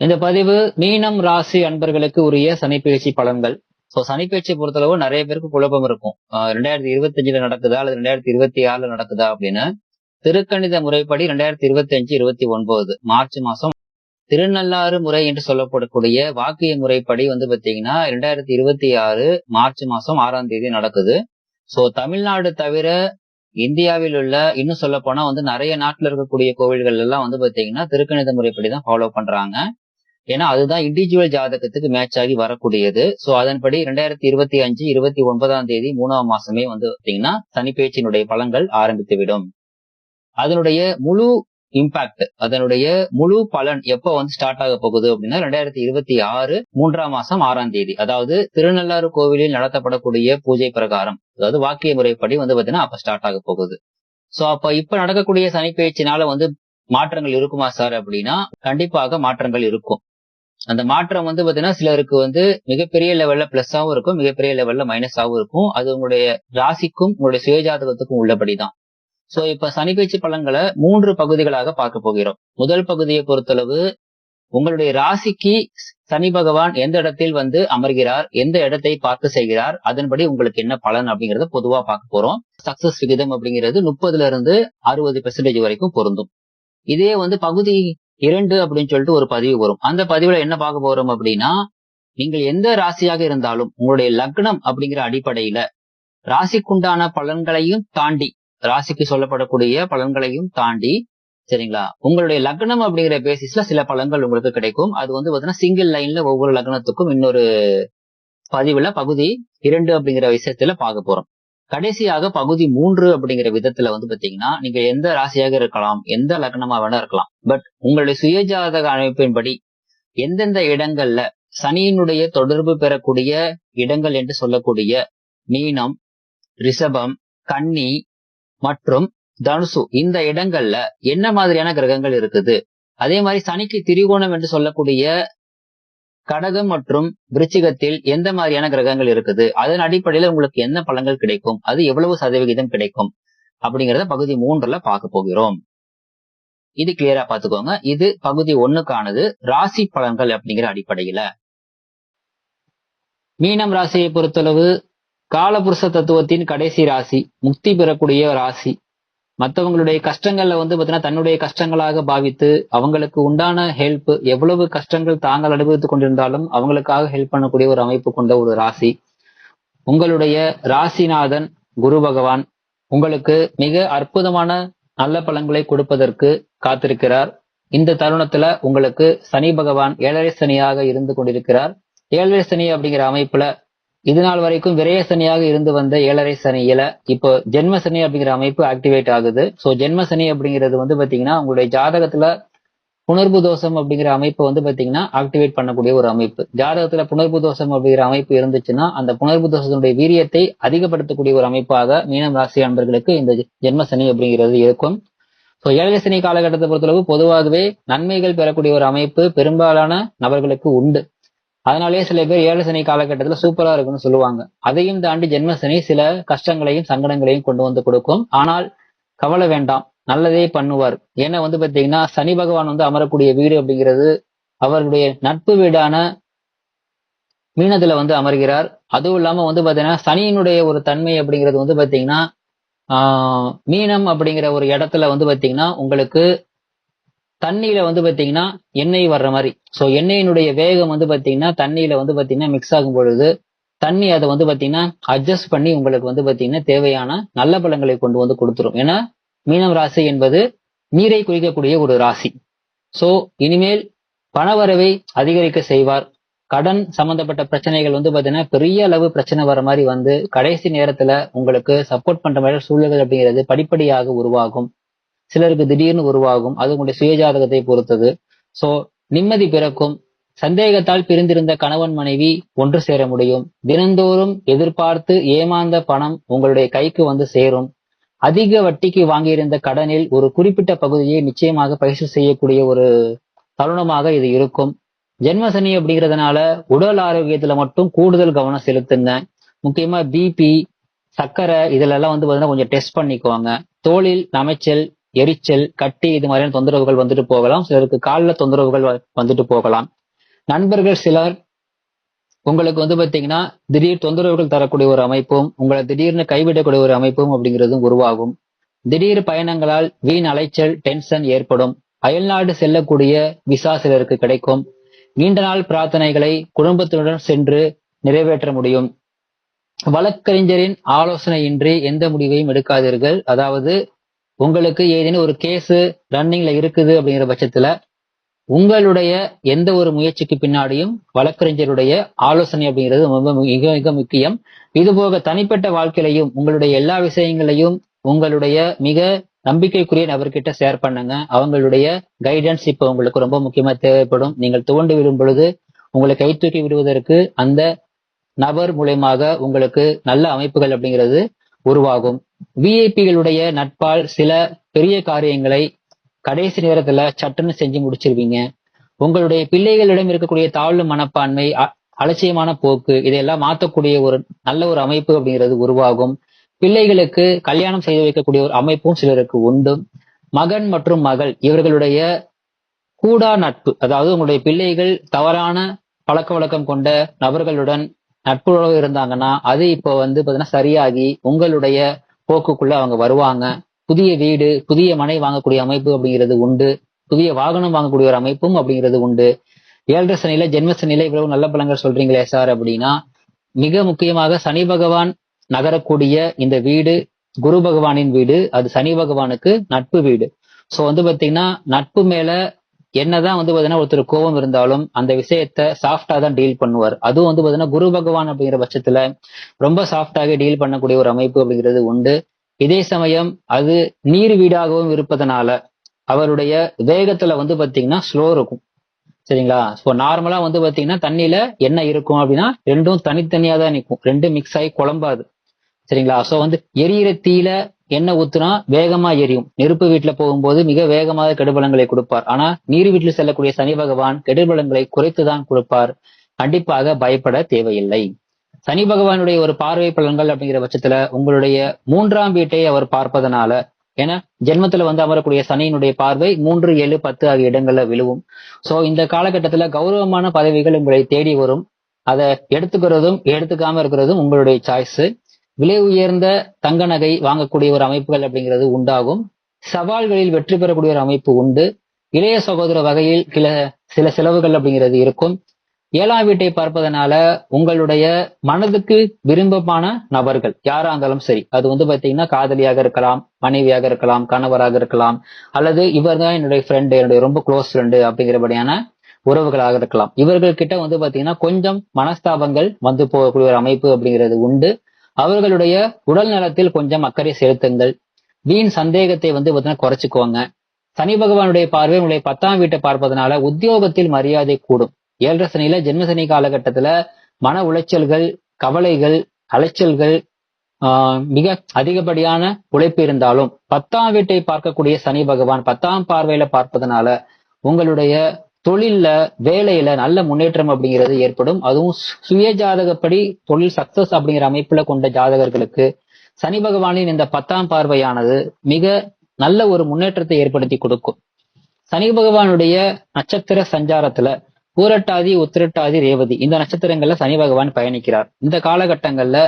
இந்த பதிவு மீனம் ராசி அன்பர்களுக்கு உரிய சனிப்பயிற்சி பலன்கள். ஸோ சனிப்பயிற்சி பொறுத்தளவு நிறைய பேருக்கு குழப்பம் இருக்கும். ரெண்டாயிரத்தி இருபத்தி அஞ்சுல நடக்குதா? அல்லது ரெண்டாயிரத்தி இருபத்தி ஆறுல நடக்குதா அப்படின்னு. திருக்கணித முறைப்படி ரெண்டாயிரத்தி இருபத்தி அஞ்சு இருபத்தி ஒன்பது. மார்ச் மாசம் திருநள்ளாறு முறை என்று சொல்லப்படக்கூடிய வாக்கிய முறைப்படி வந்து பாத்தீங்கன்னா ரெண்டாயிரத்தி இருபத்தி ஆறு மார்ச் மாசம் ஆறாம் தேதி நடக்குது. ஸோ தமிழ்நாடு தவிர இந்தியாவில் உள்ள இன்னும் சொல்ல போனா வந்து நிறைய நாட்டுல இருக்கக்கூடிய கோவில்கள் எல்லாம் வந்து பாத்தீங்கன்னா திருக்கணித முறைப்படி தான் ஃபாலோ பண்றாங்க. ஏன்னா அதுதான் இண்டிவிஜுவல் ஜாதகத்துக்கு மேட்ச் ஆகி வரக்கூடியது. சோ அதன்படி ரெண்டாயிரத்தி இருபத்தி அஞ்சு இருபத்தி ஒன்பதாம் தேதி மூணாம் மாசமே வந்து பாத்தீங்கன்னா சனிப்பயிற்சியினுடைய பலன்கள் ஆரம்பித்து விடும் அதனுடைய முழு இம்பாக்ட் அதனுடைய முழு பலன் எப்போ வந்து ஸ்டார்ட் ஆக போகுது அப்படின்னா ரெண்டாயிரத்தி இருபத்தி ஆறு மூன்றாம் மாசம் ஆறாம் தேதி. அதாவது திருநள்ளாறு கோவிலில் நடத்தப்படக்கூடிய பூஜை பிரகாரம் அதாவது வாக்கிய முறைப்படி வந்து பாத்தீங்கன்னா அப்ப ஸ்டார்ட் ஆக போகுது. சோ அப்ப இப்ப நடக்கக்கூடிய சனிப்பெயர்ச்சினால வந்து மாற்றங்கள் இருக்குமா சார் அப்படின்னா கண்டிப்பாக மாற்றங்கள் இருக்கும். அந்த மாற்றம் வந்து பாத்தீங்கன்னா சிலருக்கு வந்து மிகப்பெரிய லெவல்ல பிளஸ்ஸாவும் இருக்கும் மிகப்பெரிய லெவல்ல மைனஸாவும் இருக்கும். அது உங்களுடைய ராசிக்கும் உங்களுடைய சுயஜாதகத்துக்கும் உள்ளபடிதான். சோ இப்ப சனிப்பயிற்சி பலன்களை மூன்று பகுதிகளாக பார்க்க போகிறோம். முதல் பகுதியை பொறுத்தளவு உங்களுடைய ராசிக்கு சனி பகவான் எந்த இடத்தில் வந்து அமர்கிறார் எந்த இடத்தை பார்த்து செய்கிறார் அதன்படி உங்களுக்கு என்ன பலன் அப்படிங்கறத பொதுவா பார்க்க போறோம். சக்சஸ் விகிதம் அப்படிங்கிறது முப்பதுல இருந்து அறுபது பெர்சன்டேஜ் வரைக்கும் பொருந்தும். இதே வந்து பகுதி இரண்டு அப்படின்னு சொல்லிட்டு ஒரு பதிவு வரும். அந்த பதிவுல என்ன பார்க்க போறோம் அப்படின்னா நீங்கள் எந்த ராசியாக இருந்தாலும் உங்களுடைய லக்னம் அப்படிங்கிற அடிப்படையில ராசிக்குண்டான பலன்களையும் தாண்டி ராசிக்கு சொல்லப்படக்கூடிய பலன்களையும் தாண்டி சரிங்களா? உங்களுடைய லக்னம் அப்படிங்கிற பேசிஸ்ல சில பலன்கள் உங்களுக்கு கிடைக்கும். அது வந்து பாத்தீங்கன்னா சிங்கிள் லைன்ல ஒவ்வொரு லக்னத்துக்கும் இன்னொரு பதிவுல பகுதி இரண்டு அப்படிங்கிற விஷயத்துல பார்க்க போறோம். கடைசியாக பகுதி மூன்று அப்படிங்கிற விதத்துல வந்து பாத்தீங்கன்னா நீங்க எந்த ராசியாக இருக்கலாம் எந்த லக்னமா வேணா இருக்கலாம். பட் உங்களுடைய சுயஜாதக அமைப்பின்படி எந்தெந்த இடங்கள்ல சனியினுடைய தொடர்பு பெறக்கூடிய இடங்கள் என்று சொல்லக்கூடிய மீனம் ரிஷபம் கன்னி மற்றும் தனுசு இந்த இடங்கள்ல என்ன மாதிரியான கிரகங்கள் இருக்குது? அதே மாதிரி சனிக்கு திரிகோணம் என்று சொல்லக்கூடிய கடகம் மற்றும் விருச்சிகத்தில் எந்த மாதிரியான கிரகங்கள் இருக்குது? அதன் அடிப்படையில உங்களுக்கு என்ன பலன்கள் கிடைக்கும்? அது எவ்வளவு சதவிகிதம் கிடைக்கும்? அப்படிங்கறத பகுதி மூன்றுல பார்க்க போகிறோம். இது கிளியரா பாத்துக்கோங்க இது பகுதி ஒண்ணுக்கானது ராசி பலன்கள் அப்படிங்கிற அடிப்படையில. மீனம் ராசியை பொறுத்தளவு காலபுருஷ தத்துவத்தின் கடைசி ராசி முக்தி பெறக்கூடிய ராசி மற்றவங்களுடைய கஷ்டங்கள்ல வந்து பார்த்தீங்கன்னா தன்னுடைய கஷ்டங்களாக பாவித்து அவங்களுக்கு உண்டான ஹெல்ப் எவ்வளவு கஷ்டங்கள் தாங்கள் அனுபவித்துக் கொண்டிருந்தாலும் அவங்களுக்காக ஹெல்ப் பண்ணக்கூடிய ஒரு அமைப்பு கொண்ட ஒரு ராசி. உங்களுடைய ராசிநாதன் குரு பகவான் உங்களுக்கு மிக அற்புதமான நல்ல பலன்களை கொடுப்பதற்கு காத்திருக்கிறார். இந்த தருணத்துல உங்களுக்கு சனி பகவான் ஏழரை சனியாக இருந்து கொண்டிருக்கிறார். ஏழரை சனி அப்படிங்கிற அமைப்புல இது நாள் வரைக்கும் விரய சனியாக இருந்து வந்த ஏழரை சனியில இப்போ ஜென்ம சனி அப்படிங்கிற அமைப்பு ஆக்டிவேட் ஆகுது. ஸோ ஜென்ம சனி அப்படிங்கிறது வந்து பாத்தீங்கன்னா உங்களுடைய ஜாதகத்துல புணர்வு தோஷம் அப்படிங்கிற அமைப்பு வந்து பாத்தீங்கன்னா ஆக்டிவேட் பண்ணக்கூடிய ஒரு அமைப்பு. ஜாதகத்துல புணர்வு தோஷம் அப்படிங்கிற அமைப்பு இருந்துச்சுன்னா அந்த புணர்வு தோஷத்தினுடைய வீரியத்தை அதிகப்படுத்தக்கூடிய ஒரு அமைப்பாக மீனம் ராசி அன்பர்களுக்கு இந்த ஜென்ம சனி அப்படிங்கிறது இருக்கும். ஸோ ஏழரை சனி காலகட்டத்தை பொறுத்தளவு பொதுவாகவே நன்மைகள் பெறக்கூடிய ஒரு அமைப்பு பெரும்பாலான நபர்களுக்கு உண்டு. அதனாலேயே சில பேர் ஏழு சனி காலகட்டத்துல சூப்பரா இருக்குன்னு சொல்லுவாங்க. அதையும் தாண்டி ஜென்மசனி சில கஷ்டங்களையும் சங்கடங்களையும் கொண்டு வந்து கொடுக்கும். ஆனால் கவலை வேண்டாம் நல்லதே பண்ணுவார். ஏன்னா வந்து பாத்தீங்கன்னா சனி பகவான் வந்து அமரக்கூடிய வீடு அப்படிங்கிறது அவர்களுடைய நட்பு வீடான மீனத்துல வந்து அமர்கிறார். அதுவும் இல்லாம வந்து பாத்தீங்கன்னா சனியினுடைய ஒரு தன்மை அப்படிங்கிறது வந்து பாத்தீங்கன்னா ஆஹ் மீனம் அப்படிங்கிற ஒரு இடத்துல வந்து பாத்தீங்கன்னா உங்களுக்கு தண்ணியில வந்து பாத்தீங்கன்னா எண்ணெய் வர்ற மாதிரி. ஸோ எண்ணெயினுடைய வேகம் வந்து பாத்தீங்கன்னா தண்ணியில வந்து பாத்தீங்கன்னா மிக்ஸ் ஆகும் பொழுது தண்ணி அதை வந்து பாத்தீங்கன்னா அட்ஜஸ்ட் பண்ணி உங்களுக்கு வந்து பாத்தீங்கன்னா தேவையான நல்ல பழங்களை கொண்டு வந்து கொடுத்துரும். ஏன்னா மீனம் ராசி என்பது நீரை குறிக்கக்கூடிய ஒரு ராசி. சோ இனிமேல் பணவரவை அதிகரிக்க செய்வார். கடன் சம்பந்தப்பட்ட பிரச்சனைகள் வந்து பாத்தீங்கன்னா பெரிய அளவு பிரச்சனை வர மாதிரி வந்து கடைசி நேரத்துல உங்களுக்கு சப்போர்ட் பண்ற மாதிரி சூழல்கள் அப்படிங்கிறது படிப்படியாக உருவாகும். சிலருக்கு திடீர்னு உருவாகும். அது உங்களுடைய சுயஜாதகத்தை பொறுத்தது. சோ நிம்மதி பிறக்கும். சந்தேகத்தால் பிரிந்திருந்த கணவன் மனைவி ஒன்று சேர முடியும். தினந்தோறும் எதிர்பார்த்து ஏமாந்த பணம் உங்களுடைய கைக்கு வந்து சேரும். அதிக வட்டிக்கு வாங்கியிருந்த கடனில் ஒரு குறிப்பிட்ட பகுதியை நிச்சயமாக பயிற்சி செய்யக்கூடிய ஒரு தருணமாக இது இருக்கும். ஜென்ம சனி அப்படிங்கிறதுனால உடல் ஆரோக்கியத்துல மட்டும் கூடுதல் கவனம் செலுத்துங்க. முக்கியமா பிபி சர்க்கரை இதுல எல்லாம் வந்து பாத்தீங்கன்னா கொஞ்சம் டெஸ்ட் பண்ணிக்குவாங்க தோளில் நமைச்சல் எரிச்சல் கட்டி இது மாதிரியான தொந்தரவுகள் வந்துட்டு போகலாம். சிலருக்கு காலில் தொந்தரவுகள் வ- வந்துட்டு போகலாம். நண்பர்கள் சிலர் உங்களுக்கு வந்து பாத்தீங்கன்னா திடீர் தொந்தரவுகள் தரக்கூடிய ஒரு அமைப்பும் உங்களை திடீர்னு கைவிடக்கூடிய ஒரு அமைப்பும் அப்படிங்கிறதும் உருவாகும். திடீர் பயணங்களால் வீண் அலைச்சல் டென்ஷன் ஏற்படும். அயல்நாடு செல்லக்கூடிய விசா சிலருக்கு கிடைக்கும். நீண்ட நாள் பிரார்த்தனைகளை குடும்பத்தினுடன் சென்று நிறைவேற்ற முடியும். வழக்கறிஞரின் ஆலோசனையின்றி எந்த முடிவையும் எடுக்காதீர்கள். அதாவது உங்களுக்கு ஏதேனும் ஒரு கேஸு ரன்னிங்ல இருக்குது அப்படிங்கிற பட்சத்துல உங்களுடைய எந்த ஒரு முயற்சிக்கு பின்னாடியும் வழக்கறிஞருடைய ஆலோசனை அப்படிங்கிறது ரொம்ப மிக மிக முக்கியம். இதுபோக தனிப்பட்ட வாழ்க்கையிலையும் உங்களுடைய எல்லா விஷயங்களையும் உங்களுடைய மிக நம்பிக்கைக்குரிய நபர்கிட்ட ஷேர் பண்ணுங்க. அவங்களுடைய கைடன்ஸ் இப்போ உங்களுக்கு ரொம்ப முக்கியமா தேவைப்படும். நீங்கள் துவண்டு விடும் பொழுது உங்களை கை தூக்கி விடுவதற்கு அந்த நபர் மூலயமாக உங்களுக்கு நல்ல அமைப்புகள் அப்படிங்கிறது உருவாகும். விஐபிகளுடைய நட்பால் சில பெரிய காரியங்களை கடைசி நேரத்துல சட்டுன்னு செஞ்சு முடிச்சிருவீங்க. உங்களுடைய பிள்ளைகளிடம் இருக்கக்கூடிய தாழ்வு மனப்பான்மை அ- அலட்சியமான போக்கு இதையெல்லாம் மாத்தக்கூடிய ஒரு நல்ல ஒரு அமைப்பு அப்படிங்கிறது உருவாகும். பிள்ளைகளுக்கு கல்யாணம் செய்து வைக்கக்கூடிய ஒரு அமைப்பும் சிலருக்கு உண்டு. மகன் மற்றும் மகள் இவர்களுடைய கூடா நட்பு அதாவது உங்களுடைய பிள்ளைகள் தவறான பழக்க வழக்கம் கொண்ட நபர்களுடன் நட்புறவு இருந்தாங்கன்னா அது இப்போ வந்து பார்த்தீங்கன்னா சரியாகி உங்களுடைய போக்குக்குள்ள அவங்க வருவாங்க. புதிய வீடு புதிய மனை வாங்கக்கூடிய அமைப்பு அப்படிங்கிறது உண்டு. புதிய வாகனம் வாங்கக்கூடிய ஒரு அமைப்பும் அப்படிங்கிறது உண்டு. ஏழரை சனியில ஜென்ம சனியில இவ்வளவு நல்ல பலங்கள் சொல்றீங்களே சார் அப்படின்னா மிக முக்கியமாக சனி பகவான் நகரக்கூடிய இந்த வீடு குரு பகவானின் வீடு அது சனி பகவானுக்கு நட்பு வீடு. ஸோ வந்து பார்த்தீங்கன்னா நட்பு மேல என்னதான் வந்து பாத்தீங்கன்னா ஒருத்தர் கோபம் இருந்தாலும் அந்த விஷயத்த சாஃப்டா தான் டீல் பண்ணுவார். அதுவும் வந்து பாத்தீங்கன்னா குரு பகவான் அப்படிங்கிற பட்சத்துல ரொம்ப சாஃப்டாக டீல் பண்ணக்கூடிய ஒரு அமைப்பு அப்படிங்கிறது உண்டு. இதே சமயம் அது நீர் வீடாகவும் இருப்பதனால அவருடைய வேகத்துல வந்து பாத்தீங்கன்னா ஸ்லோ இருக்கும். சரிங்களா? ஸோ நார்மலா வந்து பாத்தீங்கன்னா தண்ணியில என்ன இருக்கும் அப்படின்னா ரெண்டும் தனித்தனியா தான் நிற்கும். ரெண்டும் மிக்ஸ் ஆகி குழம்பாது. சரிங்களா? ஸோ வந்து எரியிற தீயில எண்ணெய் ஊத்துனா வேகமா எரியும். நெருப்பு வீட்டுல போகும்போது மிக வேகமாக கெடுபலங்களை கொடுப்பார். ஆனா நீர் வீட்டில் செல்லக்கூடிய சனி பகவான் கெடுபலங்களை குறைத்துதான் கொடுப்பார். கண்டிப்பாக பயப்பட தேவையில்லை. சனி பகவானுடைய ஒரு பார்வை பலன்கள் அப்படிங்கிற பட்சத்துல உங்களுடைய மூன்றாம் வீட்டை அவர் பார்ப்பதனால ஏன்னா ஜென்மத்துல வந்து அமரக்கூடிய சனியினுடைய பார்வை மூன்று ஏழு பத்து ஆகிய இடங்கள்ல விழுவும். சோ இந்த காலகட்டத்துல கௌரவமான பதவிகள் உங்களை தேடி வரும். அதை எடுத்துக்கிறதும் எடுத்துக்காம இருக்கிறதும் உங்களுடைய சாய்ஸ் விலை உயர்ந்த தங்க நகை வாங்கக்கூடிய ஒரு அமைப்புகள் அப்படிங்கிறது உண்டாகும். சவால்களில் வெற்றி பெறக்கூடிய ஒரு அமைப்பு உண்டு. இளைய சகோதர வகையில் சில சில செலவுகள் அப்படிங்கிறது இருக்கும். ஏழாம் வீட்டை பார்ப்பதனால உங்களுடைய மனதுக்கு விருப்பமான நபர்கள் யாரா இருந்தாலும் சரி அது வந்து பாத்தீங்கன்னா காதலியாக இருக்கலாம் மனைவியாக இருக்கலாம் கணவராக இருக்கலாம் அல்லது இவர் தான் என்னுடைய ஃப்ரெண்டு என்னுடைய ரொம்ப க்ளோஸ் ஃப்ரெண்டு அப்படிங்கிறபடியான உறவுகளாக இருக்கலாம். இவர்கள் கிட்ட வந்து பாத்தீங்கன்னா கொஞ்சம் மனஸ்தாபங்கள் வந்து போகக்கூடிய ஒரு அமைப்பு அப்படிங்கிறது உண்டு. அவர்களுடைய உடல் நலத்தில் கொஞ்சம் அக்கறை செலுத்துங்கள். வீண் சந்தேகத்தை வந்து பார்த்தீங்கன்னா குறைச்சிக்குவாங்க சனி பகவானுடைய பார்வை உங்களுடைய பத்தாம் வீட்டை பார்ப்பதனால உத்தியோகத்தில் மரியாதை கூடும். ஏழரை சனியில ஜென்மசனி காலகட்டத்துல மன உளைச்சல்கள் கவலைகள் அலைச்சல்கள் மிக அதிகப்படியான உழைப்பு இருந்தாலும் பத்தாம் வீட்டை பார்க்கக்கூடிய சனி பகவான் பத்தாம் பார்வையில பார்ப்பதனால உங்களுடைய தொழில்ல வேலையில நல்ல முன்னேற்றம் அப்படிங்கிறது ஏற்படும். அதுவும் சுய ஜாதகப்படி தொழில் சக்சஸ் அப்படிங்கிற அமைப்புல கொண்ட ஜாதகர்களுக்கு சனி பகவானின் இந்த பத்தாம் பார்வையானது மிக நல்ல ஒரு முன்னேற்றத்தை ஏற்படுத்தி கொடுக்கும். சனி பகவானுடைய நட்சத்திர சஞ்சாரத்துல பூரட்டாதி உத்திரட்டாதி ரேவதி இந்த நட்சத்திரங்கள்ல சனி பகவான் பயணிக்கிறார். இந்த காலகட்டங்கள்ல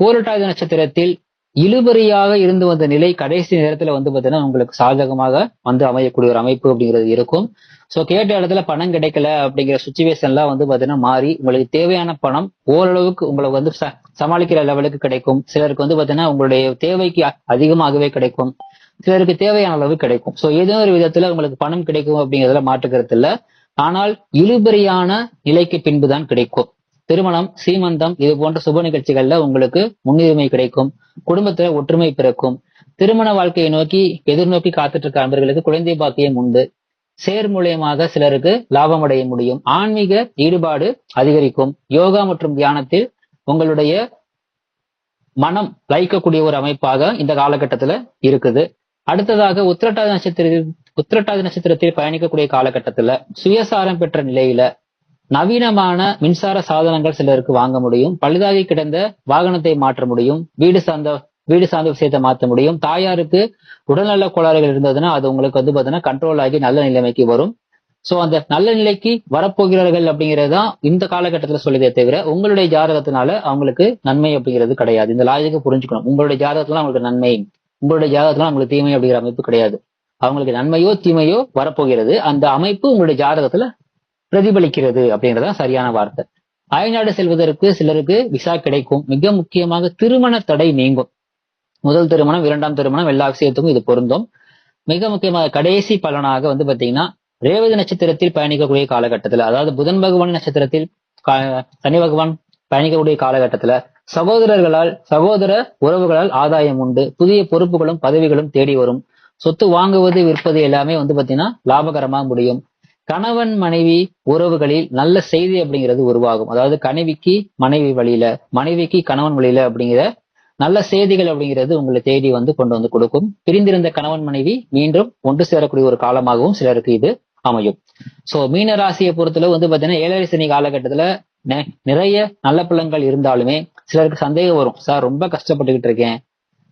பூரட்டாதி நட்சத்திரத்தில் இழுபறியாக இருந்து வந்த நிலை கடைசி நேரத்துல வந்து பாத்தீங்கன்னா உங்களுக்கு சாதகமாக வந்து அமையக்கூடிய ஒரு அமைப்பு அப்படிங்கிறது இருக்கும். சோ கேட்ட இடத்துல பணம் கிடைக்கல அப்படிங்கிற சுச்சுவேஷன்லாம் வந்து பாத்தீங்கன்னா மாறி உங்களுக்கு தேவையான பணம் ஓரளவுக்கு உங்களை வந்து ச- சமாளிக்கிற லெவலுக்கு கிடைக்கும். சிலருக்கு வந்து பாத்தீங்கன்னா உங்களுடைய தேவைக்கு அதிகமாகவே கிடைக்கும். சிலருக்கு தேவையான அளவு கிடைக்கும். சோ ஏதோ ஒரு விதத்துல உங்களுக்கு பணம் கிடைக்கும் அப்படிங்கிறதுல மாற்றுக்கிறது இல்ல. ஆனால் இழுபறியான நிலைக்கு பின்புதான் கிடைக்கும். திருமணம் சீமந்தம் இது போன்ற சுப நிகழ்ச்சிகள்ல உங்களுக்கு முன்னுரிமை கிடைக்கும். குடும்பத்துல ஒற்றுமை பிறக்கும். திருமண வாழ்க்கையை நோக்கி எதிர்நோக்கி காத்துட்டு இருக்க அன்பர்களுக்கு குழந்தை பாக்கியம் உண்டு. சேர் மூலியமாக சிலருக்கு லாபம் அடைய முடியும். ஆன்மீக ஈடுபாடு அதிகரிக்கும். யோகா மற்றும் தியானத்தில் உங்களுடைய மனம் லயிக்கக்கூடிய ஒரு அமைப்பாக இந்த காலகட்டத்துல இருக்குது. அடுத்ததாக உத்திரட்டாதி நட்சத்திரத்தில் உத்திரட்டாதி நட்சத்திரத்தில் பயணிக்கக்கூடிய காலகட்டத்துல சுயசாரம் பெற்ற நிலையில நவீனமான மின்சார சாதனங்கள் சிலருக்கு வாங்க முடியும். பழுதாகி கிடந்த வாகனத்தை மாற்ற முடியும். வீடு சார்ந்த வீடு சார்ந்த விஷயத்தை மாற்ற முடியும். தாயாருக்கு உடல்நல கோளாறுகள் இருந்ததுன்னா அது உங்களுக்கு வந்து பார்த்தீங்கன்னா கண்ட்ரோல் ஆகி நல்ல நிலைமைக்கு வரும். ஸோ அந்த நல்ல நிலைக்கு வரப்போகிறார்கள் அப்படிங்கிறது தான் இந்த காலகட்டத்தில் சொல்லியதே தவிர உங்களுடைய ஜாதகத்தினால அவங்களுக்கு நன்மை அப்படிங்கிறது கிடையாது. இந்த லாஜிக்கை புரிஞ்சுக்கணும். உங்களுடைய ஜாதகத்துல அவங்களுக்கு நன்மை. உங்களுடைய ஜாதகத்துல அவங்களுக்கு தீமை அப்படிங்கிற அமைப்பு கிடையாது. அவங்களுக்கு நன்மையோ தீமையோ வரப்போகிறது. அந்த அமைப்பு உங்களுடைய ஜாதகத்துல பிரதிபலிக்கிறது அப்படிங்கறத சரியான வார்த்தை. அயல்நாடு செல்வதற்கு சிலருக்கு விசா கிடைக்கும். மிக முக்கியமாக திருமண தடை நீங்கும். முதல் திருமணம் இரண்டாம் திருமணம் எல்லா விஷயத்துக்கும் இது பொருந்தும். மிக முக்கியமாக கடைசி பலனாக வந்து பாத்தீங்கன்னா ரேவதி நட்சத்திரத்தில் பயணிக்கக்கூடிய காலகட்டத்துல அதாவது புதன் பகவான் நட்சத்திரத்தில் சனி பகவான் பயணிக்கக்கூடிய காலகட்டத்துல சகோதரர்களால் சகோதர உறவுகளால் ஆதாயம் உண்டு. புதிய பொறுப்புகளும் பதவிகளும் தேடி வரும். சொத்து வாங்குவது விற்பது எல்லாமே வந்து பாத்தீங்கன்னா லாபகரமாக முடியும். கணவன் மனைவி உறவுகளில் நல்ல செய்தி அப்படிங்கிறது உருவாகும். அதாவது கனவிக்கு மனைவி வழியில மனைவிக்கு கணவன் வழியில அப்படிங்கிற நல்ல செய்திகள் அப்படிங்கிறது உங்களை தேடி வந்து கொண்டு வந்து கொடுக்கும். பிரிந்திருந்த கணவன் மனைவி மீண்டும் ஒன்று சேரக்கூடிய ஒரு காலமாகவும் சிலருக்கு இது அமையும். சோ மீன ராசியை பொறுத்தளவு வந்து பாத்தீங்கன்னா ஏழரை சனி காலகட்டத்துல நெ- நிறைய நல்ல பழங்கள் இருந்தாலுமே சிலருக்கு சந்தேகம் வரும். சார் ரொம்ப கஷ்டப்பட்டுக்கிட்டு இருக்கேன்.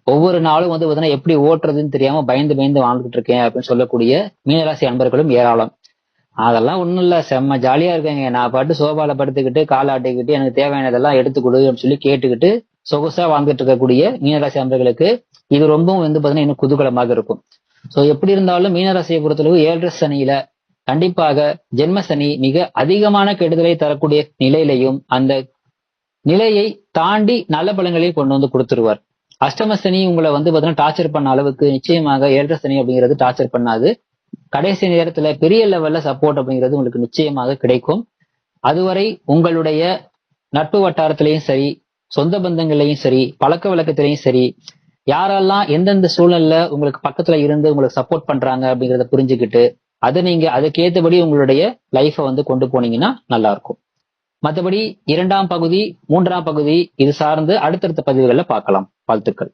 ஒவ்வொரு நாளும் வந்து பாத்தீங்கன்னா எப்படி ஓட்டுறதுன்னு தெரியாம பயந்து பயந்து வாழ்ந்துட்டு இருக்கேன் அப்படின்னு சொல்லக்கூடிய மீனராசி அன்பர்களும் ஏராளம். அதெல்லாம் ஒண்ணும் இல்ல. செம்ம ஜாலியா இருக்கேங்க. நான் பாட்டு சோபால படுத்துக்கிட்டு காலாட்டிக்கிட்டு எனக்கு தேவையானதெல்லாம் எடுத்து கொடு அப்படின்னு சொல்லி கேட்டுக்கிட்டு சொகுசா வாழ்ந்துட்டு இருக்கக்கூடிய மீனராசி அன்பர்களுக்கு இது ரொம்பவும் வந்து பாத்தீங்கன்னா இன்னும் குதூகலமாக இருக்கும். சோ எப்படி இருந்தாலும் மீனராசியை பொறுத்தளவு ஏழரை சனியில கண்டிப்பாக ஜென்ம சனி மிக அதிகமான கெடுதலை தரக்கூடிய நிலையிலையும் அந்த நிலையை தாண்டி நல்ல பலன்களையும் கொண்டு வந்து கொடுத்துருவார். அஷ்டம சனி உங்களை வந்து பார்த்தீங்கன்னா டார்ச்சர் பண்ண அளவுக்கு நிச்சயமாக ஏழரை சனி அப்படிங்கிறது டார்ச்சர் பண்ணாது. கடைசி நேரத்துல பெரிய லெவல்ல சப்போர்ட் அப்படிங்கிறது உங்களுக்கு நிச்சயமாக கிடைக்கும். அதுவரை உங்களுடைய நட்பு வட்டாரத்திலையும் சரி சொந்த பந்தங்கள்லயும் சரி பழக்க வழக்கத்திலையும் சரி யாரெல்லாம் எந்தெந்த சூழல்ல உங்களுக்கு பக்கத்துல இருந்து உங்களுக்கு சப்போர்ட் பண்றாங்க அப்படிங்கிறத புரிஞ்சுக்கிட்டு அதை நீங்க அதுக்கேத்தபடி உங்களுடைய லைஃபை வந்து கொண்டு போனீங்கன்னா நல்லா இருக்கும். மற்றபடி இரண்டாம் பகுதி மூன்றாம் பகுதி இது சார்ந்து அடுத்தடுத்த பதிவுகளில் பார்க்கலாம். வாழ்த்துக்கள்.